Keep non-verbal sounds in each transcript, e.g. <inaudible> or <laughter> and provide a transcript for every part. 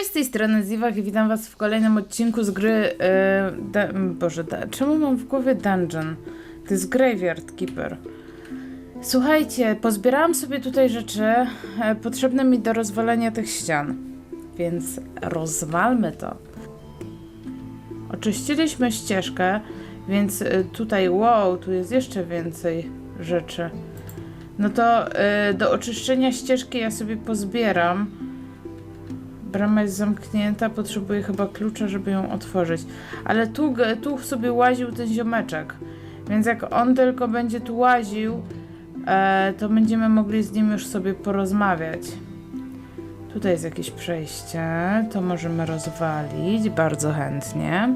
Cześć, z tej strony Ziwak i witam was w kolejnym odcinku z gry... E, da, Boże, da, czemu mam w głowie Dungeon? To jest Graveyard Keeper. Słuchajcie, pozbierałam sobie tutaj rzeczy e, potrzebne mi do rozwalenia tych ścian. Więc rozwalmy to. Oczyściliśmy ścieżkę, więc e, tutaj, wow, tu jest jeszcze więcej rzeczy. No to do oczyszczenia ścieżki ja sobie pozbieram. Brama jest zamknięta, potrzebuję chyba klucza, żeby ją otworzyć. Ale tu, tu sobie łaził ten ziomeczek. Więc jak on tylko będzie tu łaził, e, to będziemy mogli z nim już sobie porozmawiać. Tutaj jest jakieś przejście, to możemy rozwalić bardzo chętnie.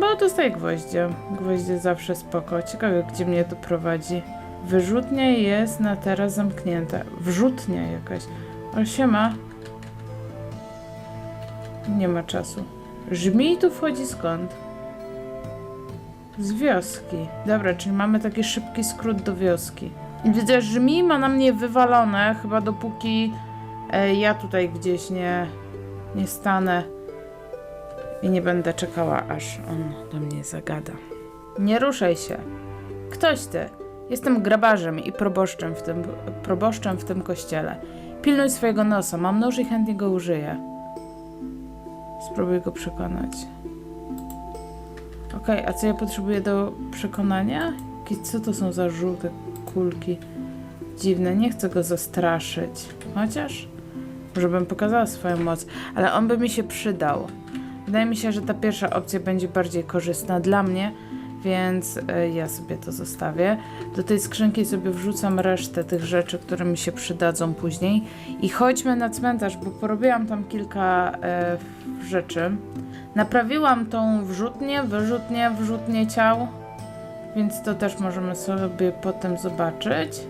Bo dostaję gwoździe. Gwoździe zawsze spoko. Ciekawe, gdzie mnie to prowadzi. Wyrzutnia jest na teraz zamknięta. Wrzutnia jakaś. O, siema. Nie ma czasu. Żmij tu wchodzi skąd? Z wioski. Dobra, czyli mamy taki szybki skrót do wioski. Widzę, że żmij ma na mnie wywalone, chyba dopóki e, ja tutaj gdzieś nie, nie stanę i nie będę czekała, aż on do mnie zagada. Nie ruszaj się. Ktoś ty. Jestem grabarzem i proboszczem w tym, proboszczem w tym kościele. Pilnuj swojego nosa, mam nóż i chętnie go użyję. Spróbuję go przekonać. Okej, a co ja potrzebuję do przekonania? Co to są za żółte kulki? Dziwne, nie chcę go zastraszyć. Chociaż, może bym pokazała swoją moc, ale on by mi się przydał. Wydaje mi się, że ta pierwsza opcja będzie bardziej korzystna dla mnie, więc e, ja sobie to zostawię. Do tej skrzynki sobie wrzucam resztę tych rzeczy, które mi się przydadzą później. I chodźmy na cmentarz, bo porobiłam tam kilka e, rzeczy. Naprawiłam tą wrzutnię, wyrzutnię, wrzutnię ciał, więc to też możemy sobie potem zobaczyć.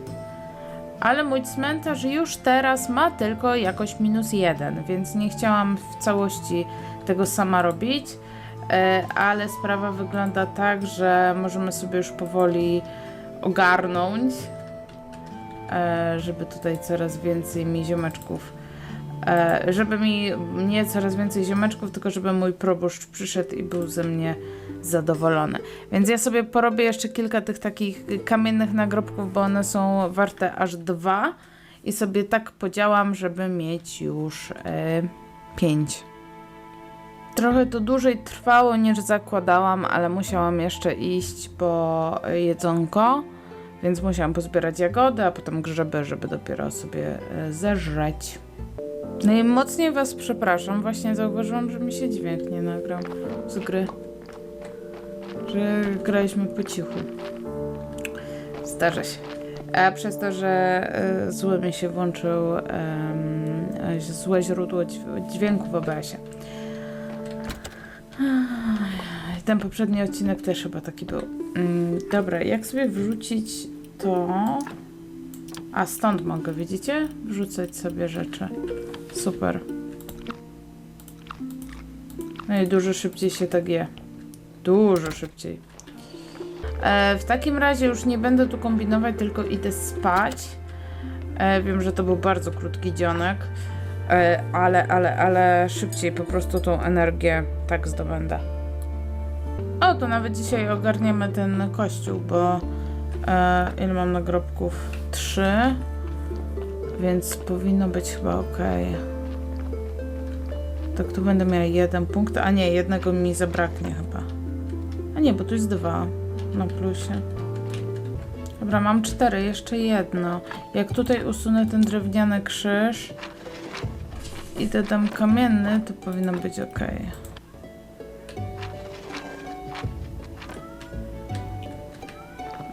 Ale mój cmentarz już teraz ma tylko jakoś minus jeden, więc nie chciałam w całości tego sama robić. E, ale sprawa wygląda tak, że możemy sobie już powoli ogarnąć, e, żeby tutaj coraz więcej mi ziomeczków, żeby mi nie coraz więcej ziomeczków, tylko żeby mój proboszcz przyszedł i był ze mnie zadowolony. Więc ja sobie porobię jeszcze kilka tych takich kamiennych nagrobków, bo one są warte aż dwa i sobie tak podziałam, żeby mieć już e, pięć. Trochę to dłużej trwało niż zakładałam, ale musiałam jeszcze iść po jedzonko, więc musiałam pozbierać jagody, a potem grzyby, żeby dopiero sobie e, zeżreć. Najmocniej Was przepraszam, właśnie zauważyłam, że mi się dźwięk nie nagrał z gry. Że graliśmy po cichu. Zdarza się. A przez to, że e, zły mi się włączył em, e, złe źródło dź- dźwięku w OBS-ie. Ten poprzedni odcinek też chyba taki był. Mm, dobra, jak sobie wrzucić to... A stąd mogę, widzicie? Wrzucać sobie rzeczy. Super. No i dużo szybciej się tak je. Dużo szybciej. E, w takim razie już nie będę tu kombinować, tylko idę spać. E, wiem, że to był bardzo krótki dzionek, e, ale, ale, ale szybciej po prostu tą energię tak zdobędę. O, to nawet dzisiaj ogarniemy ten kościół, bo e, ile mam nagrobków? Trzy, więc powinno być chyba ok. Tak, tu będę miała jeden punkt, a nie, jednego mi zabraknie chyba. A nie, bo tu jest dwa na plusie. Dobra, mam cztery, jeszcze jedno. Jak tutaj usunę ten drewniany krzyż i dodam kamienny, to powinno być ok.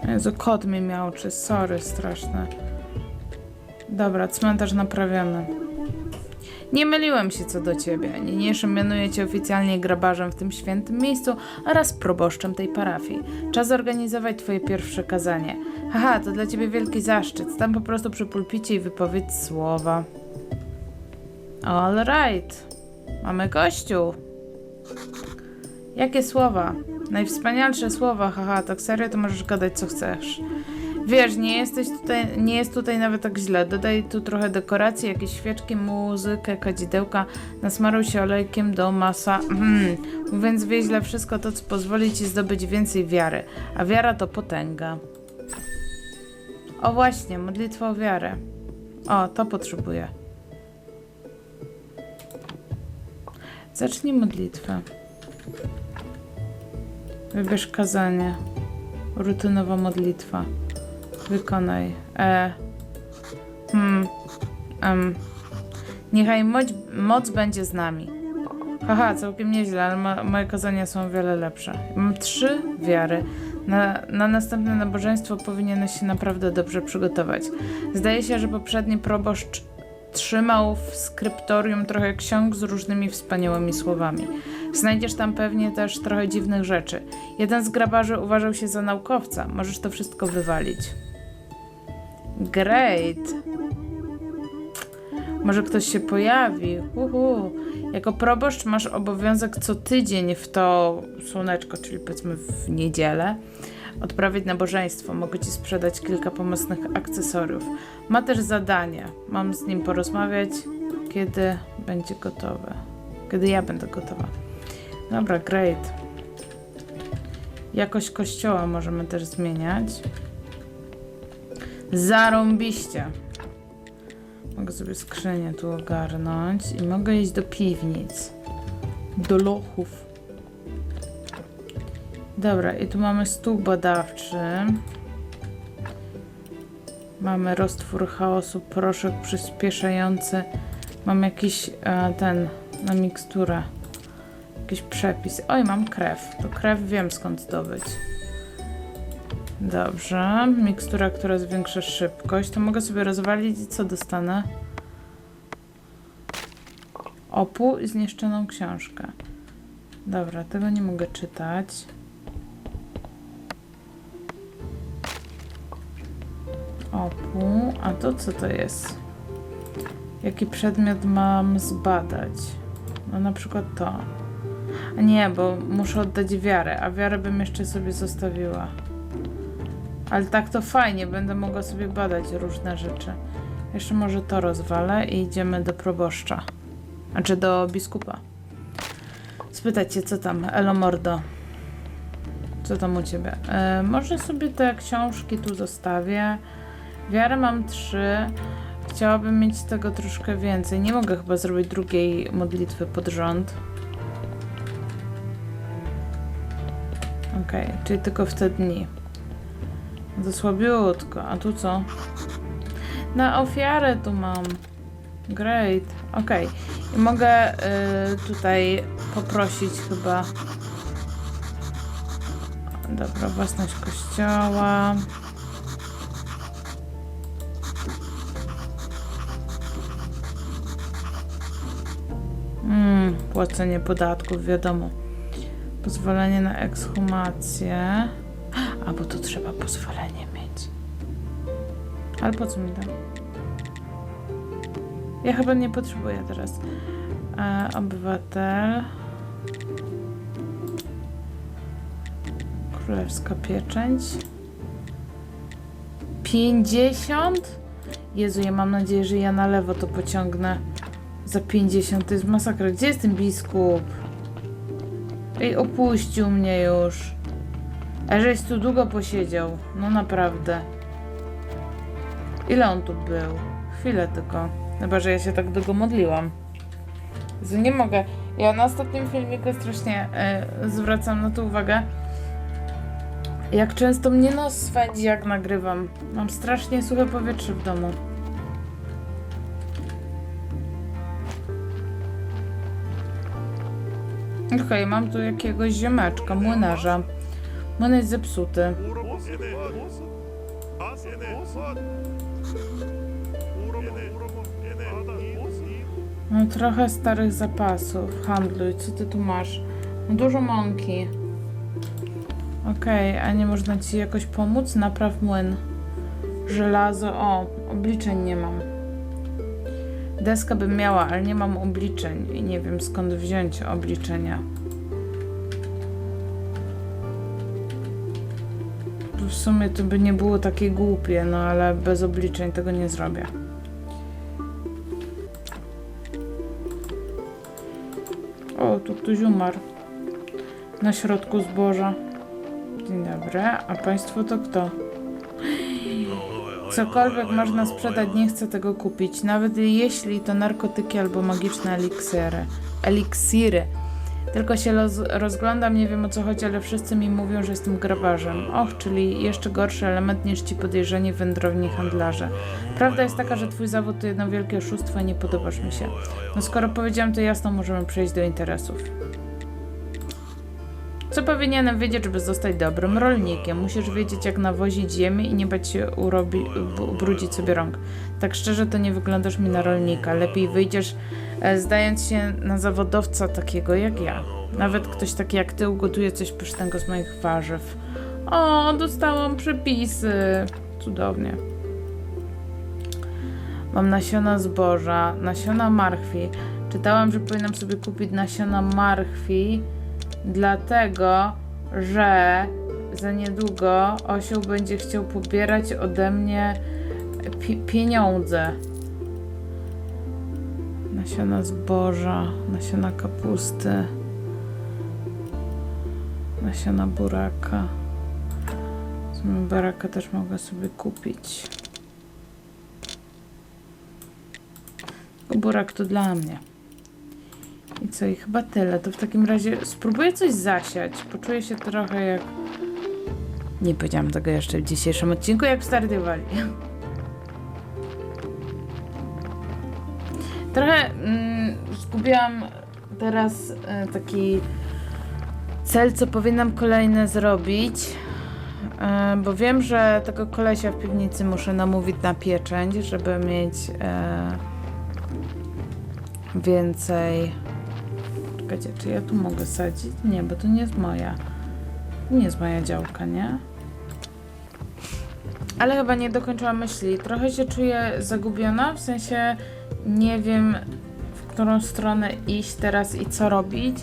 Jezu, kot mnie miał, czy sorry, straszne. Dobra, cmentarz naprawiony. Nie myliłem się co do ciebie. Niniejszym mianuję cię oficjalnie grabarzem w tym świętym miejscu oraz proboszczem tej parafii. Czas zorganizować twoje pierwsze kazanie. Haha, to dla ciebie wielki zaszczyt. Stam po prostu przy pulpicie i wypowiedz słowa. All right. Mamy kościół. Jakie słowa? Najwspanialsze słowa, haha, tak serio to możesz gadać co chcesz. Wiesz, nie jesteś tutaj, nie jest tutaj nawet tak źle. Dodaj tu trochę dekoracji, jakieś świeczki, muzykę, kadzidełka. Nasmaruj się olejkiem do masa. Mm. Mówiąc wieźle wszystko to, co pozwoli ci zdobyć więcej wiary. A wiara to potęga. O właśnie, modlitwa o wiarę. O, to potrzebuję. Zacznij modlitwę. Wybierz kazanie. Rutynowa modlitwa. Wykonaj. E. Hmm. Em. Niechaj moc, moc będzie z nami. Haha, całkiem nieźle, ale mo- moje kazania są o wiele lepsze. Mam trzy wiary. Na, na następne nabożeństwo powinieneś się naprawdę dobrze przygotować. Zdaje się, że poprzedni proboszcz trzymał w skryptorium trochę ksiąg z różnymi wspaniałymi słowami. Znajdziesz tam pewnie też trochę dziwnych rzeczy. Jeden z grabarzy uważał się za naukowca. Możesz to wszystko wywalić. Great. Może ktoś się pojawi. Uhu. Jako proboszcz masz obowiązek co tydzień w to słoneczko, czyli powiedzmy w niedzielę, odprawić nabożeństwo. Mogę ci sprzedać kilka pomocnych akcesoriów. Ma też zadanie. Mam z nim porozmawiać, kiedy będzie gotowe. Kiedy ja będę gotowa. Dobra, great. Jakość kościoła możemy też zmieniać. Zarąbiście. Mogę sobie skrzynię tu ogarnąć i mogę iść do piwnic. Do lochów. Dobra, i tu mamy stół badawczy. Mamy roztwór chaosu, proszek przyspieszający. Mam jakiś e, ten na miksturę. Jakiś przepis. Oj, mam krew. To krew wiem skąd zdobyć. Dobrze. Mikstura, która zwiększa szybkość. To mogę sobie rozwalić i co dostanę? Opół i zniszczoną książkę. Dobra, tego nie mogę czytać. Opół. A to co to jest? Jaki przedmiot mam zbadać? No na przykład to. A nie, bo muszę oddać wiarę, a wiarę bym jeszcze sobie zostawiła. Ale tak to fajnie, będę mogła sobie badać różne rzeczy. Jeszcze może to rozwalę i idziemy do proboszcza. Znaczy do biskupa. Spytać cię, co tam, Elomordo. Co tam u ciebie? E, może sobie te książki tu zostawię. Wiarę mam trzy. Chciałabym mieć tego troszkę więcej. Nie mogę chyba zrobić drugiej modlitwy pod rząd. Okej, czyli tylko w te dni. To słabiutko. A tu co? Na ofiarę tu mam. Great. Okej. I mogę y, tutaj poprosić chyba. Dobra, własność kościoła. Płacenie podatków, wiadomo. Pozwolenie na ekshumację. A, bo to trzeba pozwolenie mieć. Ale po co mi to? Ja chyba nie potrzebuję teraz. E, obywatel. Królewska pieczęć. 50? Jezu, ja mam nadzieję, że ja na lewo to pociągnę. Za 50 to jest masakra. Gdzie jest ten biskup? Ej, opuścił mnie już. A żeś tu długo posiedział. No naprawdę. Ile on tu był? Chwilę tylko. Chyba, że ja się tak długo modliłam. Jezu, nie mogę. Ja na ostatnim filmiku strasznie e, zwracam na to uwagę. Jak często mnie nos swędzi, jak nagrywam. Mam strasznie suche powietrze w domu. Okej, mam tu jakiegoś ziomeczka, młynarza. Młyn jest zepsuty. Mam trochę starych zapasów. Handluj, co ty tu masz? Mam dużo mąki. Okej, a nie można ci jakoś pomóc? Napraw młyn. Żelazo. O, obliczeń nie mam. Deska bym miała, ale nie mam obliczeń i nie wiem skąd wziąć obliczenia. sumie to by nie było takie głupie, no ale bez obliczeń tego nie zrobię. O, tu ktoś umarł. Na środku zboża. Dzień dobry, a państwo to kto? Cokolwiek można sprzedać, nie chcę tego kupić. Nawet jeśli to narkotyki albo magiczne eliksiry. Eliksiry. Tylko się roz, rozglądam, nie wiem o co chodzi, ale wszyscy mi mówią, że jestem grabarzem. Och, czyli jeszcze gorszy element niż ci podejrzeni wędrowni handlarze. Prawda jest taka, że twój zawód to jedno wielkie oszustwo i nie podobasz mi się. No skoro powiedziałem to jasno, możemy przejść do interesów. Co powinienem wiedzieć, żeby zostać dobrym rolnikiem? Musisz wiedzieć, jak nawozić ziemię i nie bać się urobi, ubrudzić sobie rąk. Tak szczerze, to nie wyglądasz mi na rolnika. Lepiej wyjdziesz, e, zdając się na zawodowca takiego jak ja. Nawet ktoś taki jak ty ugotuje coś pysznego z moich warzyw. O, dostałam przepisy. Cudownie. Mam nasiona zboża, nasiona marchwi. Czytałam, że powinnam sobie kupić nasiona marchwi, dlatego że za niedługo osioł będzie chciał pobierać ode mnie pi- pieniądze. Nasiona zboża, nasiona kapusty, nasiona buraka. Buraka też mogę sobie kupić. Burak to dla mnie. I co, i chyba tyle. To w takim razie spróbuję coś zasiać. Poczuję się trochę jak... Nie powiedziałam tego jeszcze w dzisiejszym odcinku, jak w Stardew Trochę mm, zgubiłam teraz e, taki cel, co powinnam kolejne zrobić. E, bo wiem, że tego kolesia w piwnicy muszę namówić na pieczęć, żeby mieć e, więcej. Czekajcie, czy ja tu mogę sadzić? Nie, bo to nie jest moja. Nie jest moja działka, nie? Ale chyba nie dokończyłam myśli. Trochę się czuję zagubiona, w sensie nie wiem, w którą stronę iść teraz i co robić.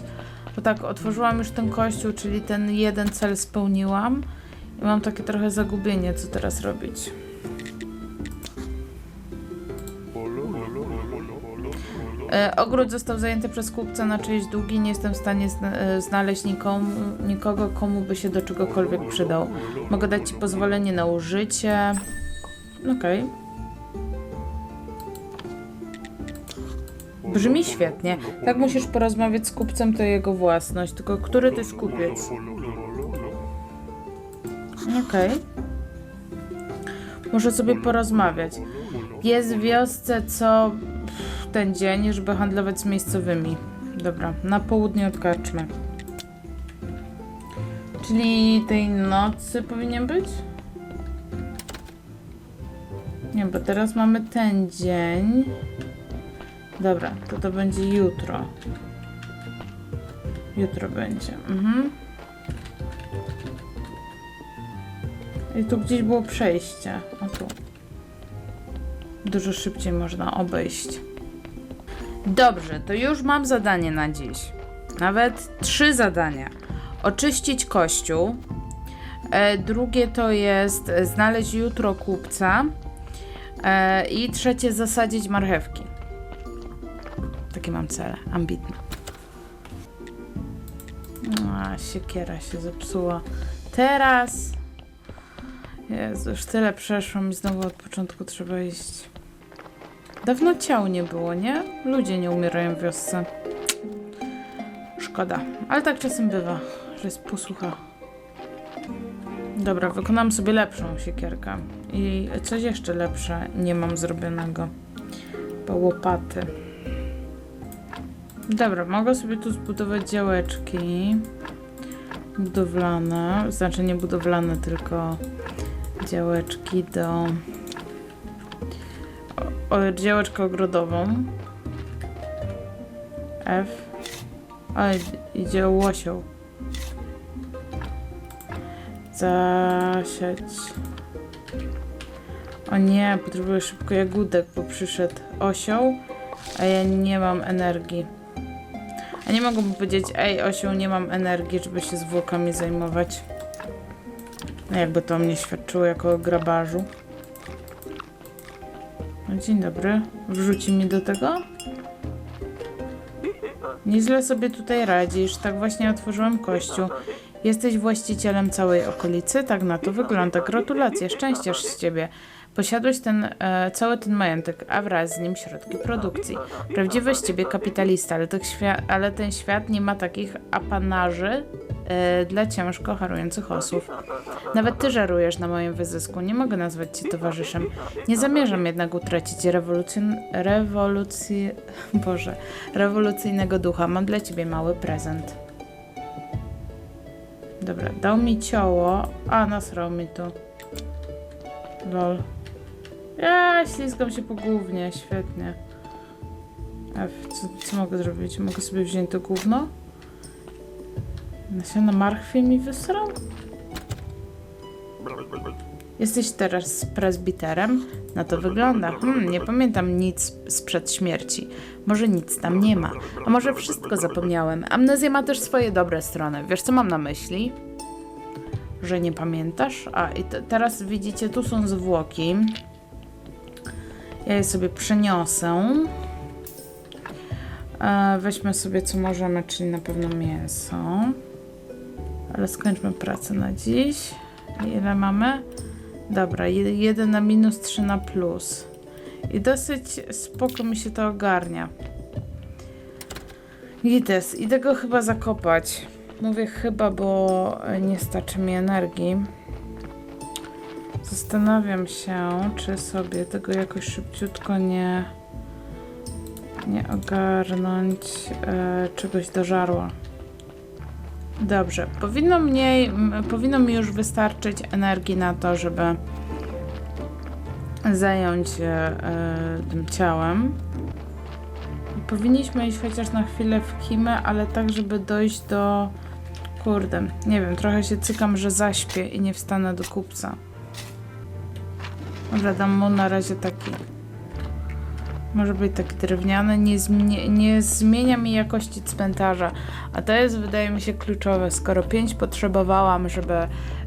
Bo tak, otworzyłam już ten kościół, czyli ten jeden cel spełniłam. I mam takie trochę zagubienie, co teraz robić. Ogród został zajęty przez kupca na czyjeś długi. Nie jestem w stanie e, znaleźć nikomu, nikogo, komu by się do czegokolwiek przydał. Mogę dać ci pozwolenie na użycie. Okej. Brzmi świetnie. Tak musisz porozmawiać z kupcem, to jego własność. Tylko który to jest kupiec? Okej. Muszę sobie porozmawiać. Jest w wiosce co ten dzień, żeby handlować z miejscowymi. Dobra, na południe od karczmy. Czyli tej nocy powinien być? Nie, bo teraz mamy ten dzień. Dobra, to to będzie jutro. Jutro będzie. Mhm. I tu gdzieś było przejście. O tu. Dużo szybciej można obejść. Dobrze, to już mam zadanie na dziś. Nawet trzy zadania. Oczyścić kościół. E, drugie to jest znaleźć jutro kupca. E, I trzecie zasadzić marchewki. Takie mam cele, ambitne. A, siekiera się zepsuła. Teraz. Jezu, już tyle przeszłam i znowu od początku trzeba iść. Dawno ciał nie było, nie? Ludzie nie umierają w wiosce. Szkoda. Ale tak czasem bywa, że jest posłucha. Dobra, wykonam sobie lepszą siekierkę. I coś jeszcze lepsze nie mam zrobionego. Bo łopaty. Dobra, mogę sobie tu zbudować działeczki budowlane, znaczy nie budowlane, tylko działeczki do działeczkę ogrodową. F. Ale idzie łosioł. Zasiać o nie, potrzebuję szybko jagódek, bo przyszedł osioł a ja nie mam energii. A nie mu powiedzieć, ej osioł, nie mam energii, żeby się zwłokami zajmować. A Jakby to mnie świadczyło jako grabarzu. No, dzień dobry. Wrzuci mi do tego? Nieźle sobie tutaj radzisz. Tak właśnie otworzyłem kościół. Jesteś właścicielem całej okolicy? Tak na to wygląda. Gratulacje, szczęściarz z ciebie. Posiadłeś ten, e, cały ten majątek, a wraz z nim środki produkcji. Prawdziwy z ciebie kapitalista, ale, ale ten świat nie ma takich apanarzy e, dla ciężko harujących osób. Nawet ty żarujesz na moim wyzysku. Nie mogę nazwać cię towarzyszem. Nie zamierzam jednak utracić rewolucji... Boże... rewolucyjnego ducha. Mam dla ciebie mały prezent. Dobra, dał mi cioło, a nasrał mi tu. Lol. Ja ślizgam się po głównie, świetnie. F, co, co mogę zrobić? Mogę sobie wziąć to gówno? Nasiona marchwi mi wysrał? Jesteś teraz prezbiterem? Na to wygląda. Hmm, nie pamiętam nic sprzed śmierci. Może nic tam nie ma. A może wszystko zapomniałem. Amnezja ma też swoje dobre strony. Wiesz, co mam na myśli? Że nie pamiętasz? A, i te- teraz widzicie, tu są zwłoki. Ja je sobie przeniosę. E, weźmy sobie, co możemy, czyli na pewno mięso. Ale skończmy pracę na dziś. Ile mamy? Dobra, 1 na minus, 3 na plus. I dosyć spoko mi się to ogarnia. Gites, idę go chyba zakopać. Mówię chyba, bo nie starczy mi energii. Zastanawiam się, czy sobie tego jakoś szybciutko nie, nie ogarnąć e, czegoś do żarła. Dobrze, powinno, mniej, powinno mi już wystarczyć energii na to, żeby zająć się e, tym ciałem. Powinniśmy iść chociaż na chwilę w Kimę, ale tak, żeby dojść do... Kurde, nie wiem, trochę się cykam, że zaśpię i nie wstanę do kupca. Dobra, dam mu na razie taki. Może być taki drewniany, nie, nie zmienia mi jakości cmentarza. A to jest, wydaje mi się, kluczowe. Skoro 5 potrzebowałam, żeby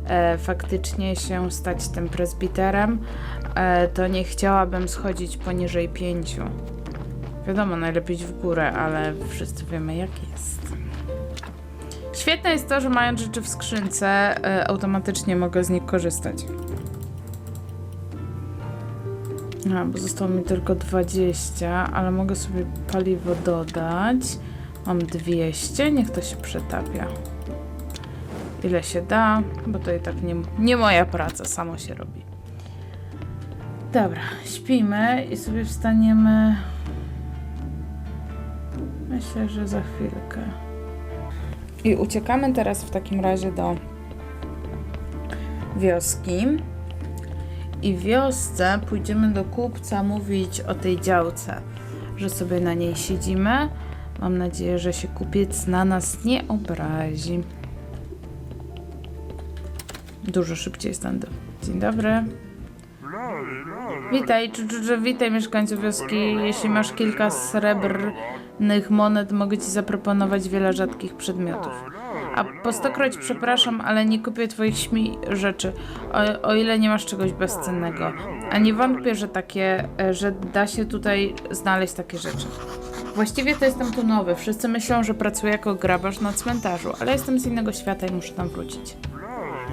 e, faktycznie się stać tym prezbiterem, e, to nie chciałabym schodzić poniżej 5. Wiadomo, najlepiej w górę, ale wszyscy wiemy, jak jest. Świetne jest to, że mając rzeczy w skrzynce, e, automatycznie mogę z nich korzystać. A, bo zostało mi tylko 20, ale mogę sobie paliwo dodać. Mam 200, niech to się przetapia. Ile się da, bo to i tak nie, nie moja praca, samo się robi. Dobra, śpimy i sobie wstaniemy. Myślę, że za chwilkę. I uciekamy teraz w takim razie do wioski. I wiosce pójdziemy do kupca mówić o tej działce, że sobie na niej siedzimy. Mam nadzieję, że się kupiec na nas nie obrazi. Dużo szybciej stąd. Dzień dobry. Witaj, czu, czu, czu, witaj mieszkańcu wioski. Jeśli masz kilka srebrnych monet, mogę ci zaproponować wiele rzadkich przedmiotów. A po stokroć przepraszam, ale nie kupię twoich śmi rzeczy, o, o ile nie masz czegoś bezcennego. A nie wątpię, że takie, e, że da się tutaj znaleźć takie rzeczy. Właściwie to jestem tu nowy. Wszyscy myślą, że pracuję jako grabarz na cmentarzu, ale jestem z innego świata i muszę tam wrócić.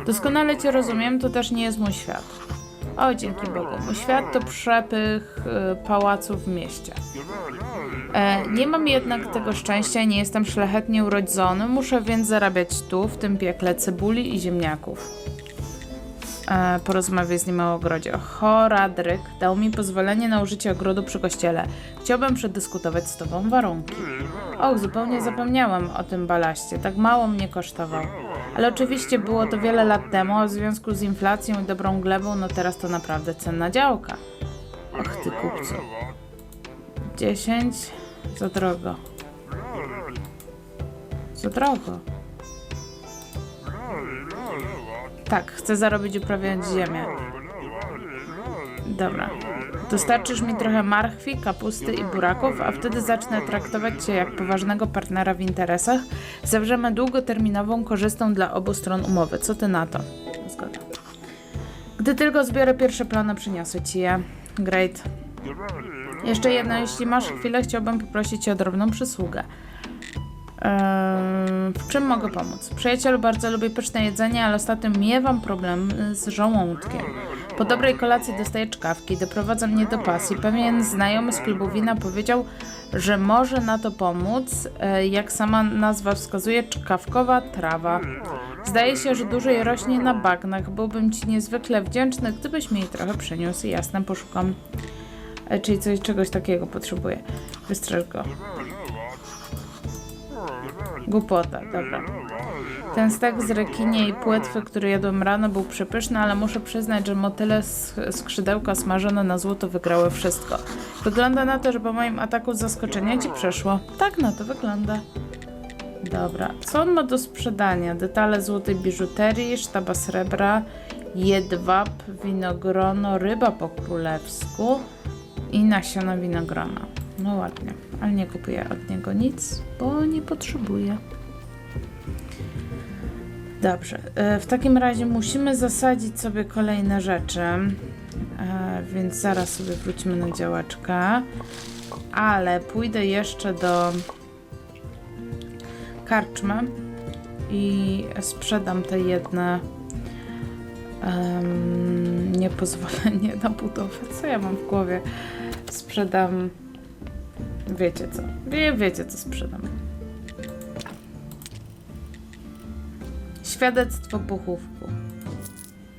Doskonale cię rozumiem, to też nie jest mój świat. O, dzięki Bogu. Świat to przepych y, pałaców w mieście. E, nie mam jednak tego szczęścia, nie jestem szlachetnie urodzony, muszę więc zarabiać tu, w tym piekle cebuli i ziemniaków. E, porozmawiaj z nim o ogrodzie. Horadryk dał mi pozwolenie na użycie ogrodu przy kościele. Chciałbym przedyskutować z tobą warunki. Och, zupełnie zapomniałam o tym balaście. Tak mało mnie kosztował. Ale oczywiście było to wiele lat temu, a w związku z inflacją i dobrą glebą, no teraz to naprawdę cenna działka. Och ty kupcu. 10 za drogo. Za drogo. Tak, chcę zarobić uprawiając ziemię. Dobra. Dostarczysz mi trochę marchwi, kapusty i buraków, a wtedy zacznę traktować cię jak poważnego partnera w interesach. Zawrzemy długoterminową, korzystną dla obu stron umowę. Co ty na to? Zgoda. Gdy tylko zbiorę pierwsze plany, przyniosę ci je. Great. Jeszcze jedno, jeśli masz chwilę, chciałbym poprosić cię o drobną przysługę. W czym mogę pomóc? Przyjacielu bardzo lubi pyszne jedzenie, ale ostatnio miewam problem z żołądkiem. Po dobrej kolacji dostaję czkawki, doprowadza mnie do pasji. Pewien znajomy z klubu wina powiedział, że może na to pomóc, e, jak sama nazwa wskazuje, czkawkowa trawa. Zdaje się, że dużo jej rośnie na bagnach. Byłbym ci niezwykle wdzięczny, gdybyś mi jej trochę przyniósł. Jasne, poszukam. E, Czyli coś, czegoś takiego potrzebuję. Wystrzel go. Głupota, dobra. Ten stek z rekinie i płetwy, który jadłem rano, był przepyszny, ale muszę przyznać, że motyle z skrzydełka smażone na złoto wygrały wszystko. Wygląda na to, że po moim ataku zaskoczenia ci przeszło. Tak na to wygląda. Dobra, co on ma do sprzedania? Detale złotej biżuterii, sztaba srebra, jedwab, winogrono, ryba po królewsku i nasiona winogrona. No ładnie, ale nie kupuję od niego nic, bo nie potrzebuję. Dobrze, e, w takim razie musimy zasadzić sobie kolejne rzeczy, e, więc zaraz sobie wrócimy na działaczkę, ale pójdę jeszcze do karczmy i sprzedam te jedne em, niepozwolenie na budowę. Co ja mam w głowie? Sprzedam. Wiecie co? Wie, wiecie co sprzedam. Świadectwo pochówku.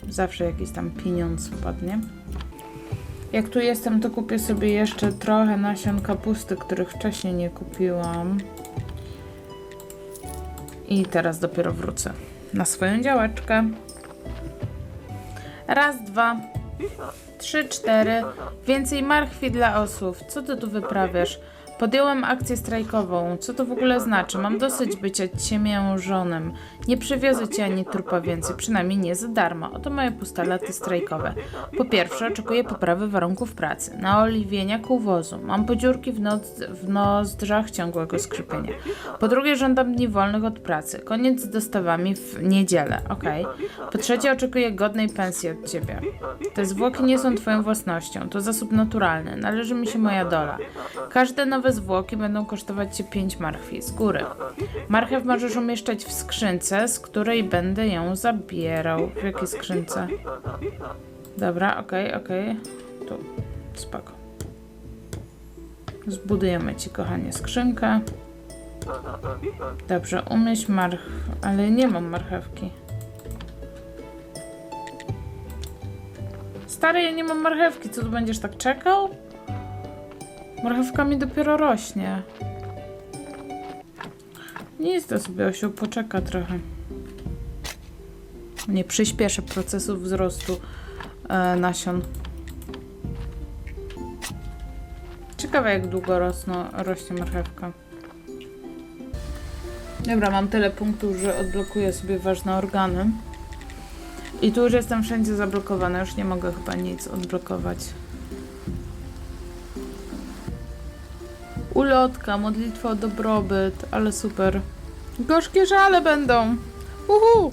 Zawsze jakiś tam pieniądz wpadnie. Jak tu jestem, to kupię sobie jeszcze trochę nasion kapusty, których wcześniej nie kupiłam. I teraz dopiero wrócę na swoją działeczkę. Raz, dwa, trzy, cztery. Więcej marchwi dla osób. Co ty tu wyprawiasz? Podjąłem akcję strajkową. Co to w ogóle znaczy? Mam dosyć bycia ciemiężonym. Nie przywiozę ci ani trupa więcej, przynajmniej nie za darmo. Oto moje postulaty strajkowe. Po pierwsze, oczekuję poprawy warunków pracy. Naoliwienia kółwozu. Mam podziurki w, noc, w nozdrzach ciągłego skrzypienia. Po drugie, żądam dni wolnych od pracy. Koniec z dostawami w niedzielę. Okej. Po trzecie, oczekuję godnej pensji od ciebie. Te zwłoki nie są twoją własnością. To zasób naturalny. Należy mi się moja dola. Każde nowe zwłoki będą kosztować cię 5 marchwi z góry. Marchew możesz umieszczać w skrzynce, z której będę ją zabierał. W jakiej skrzynce? Dobra, okej, okej. Tu, spoko. Zbudujemy ci, kochanie, skrzynkę. Dobrze, umieść march... Ale nie mam marchewki. Stary, ja nie mam marchewki. Co, tu będziesz tak czekał? Marchewka mi dopiero rośnie. Nic, to sobie osioł poczeka trochę. Nie przyspieszę procesu wzrostu e, nasion. Ciekawe jak długo rośnie marchewka. Dobra, mam tyle punktów, że odblokuję sobie ważne organy. I tu już jestem wszędzie zablokowana, już nie mogę chyba nic odblokować. Ulotka, modlitwa o dobrobyt, ale super. Gorzkie żale będą. Uhu!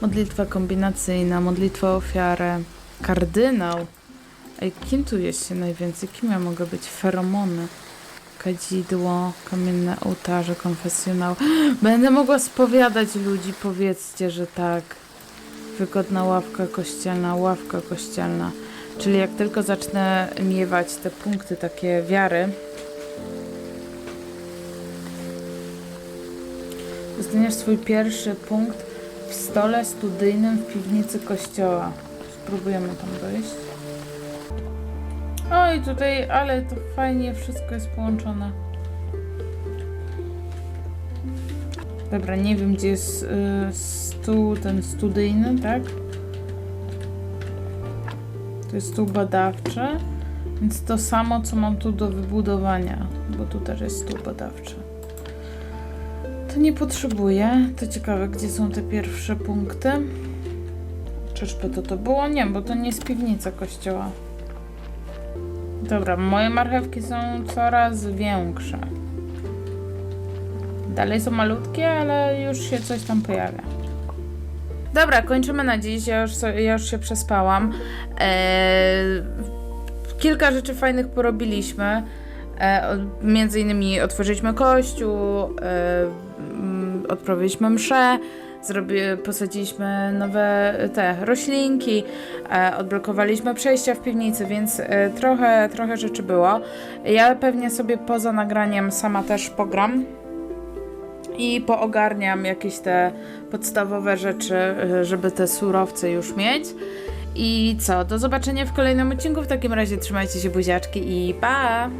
Modlitwa kombinacyjna, modlitwa o ofiarę. Kardynał. Ej, kim tu jest się najwięcej? Kim ja mogę być? Feromony. Kadzidło, kamienne ołtarze, konfesjonał. <gasps> Będę mogła spowiadać ludzi, powiedzcie, że tak. Wygodna ławka kościelna, ławka kościelna. Czyli jak tylko zacznę miewać te punkty takie wiary, dostaniesz swój pierwszy punkt w stole studyjnym w piwnicy kościoła. Spróbujemy tam dojść. Oj, tutaj, ale to fajnie wszystko jest połączone. Dobra, nie wiem gdzie jest y, stół ten studyjny, tak? To jest stół badawczy, więc to samo, co mam tu do wybudowania, bo tu też jest stół badawczy. To nie potrzebuję. To ciekawe, gdzie są te pierwsze punkty. Czyżby to to było? Nie, bo to nie jest piwnica kościoła. Dobra, moje marchewki są coraz większe. Dalej są malutkie, ale już się coś tam pojawia. Dobra, kończymy na dziś. Ja już, ja już się przespałam. Eee, kilka rzeczy fajnych porobiliśmy. E, między innymi otworzyliśmy kościół, e, mm, odprawiliśmy mszę, zrobi, posadziliśmy nowe te roślinki, e, odblokowaliśmy przejścia w piwnicy, więc e, trochę, trochę rzeczy było. Ja pewnie sobie poza nagraniem sama też pogram i poogarniam jakieś te podstawowe rzeczy, e, żeby te surowce już mieć. I co? Do zobaczenia w kolejnym odcinku. W takim razie trzymajcie się buziaczki i pa!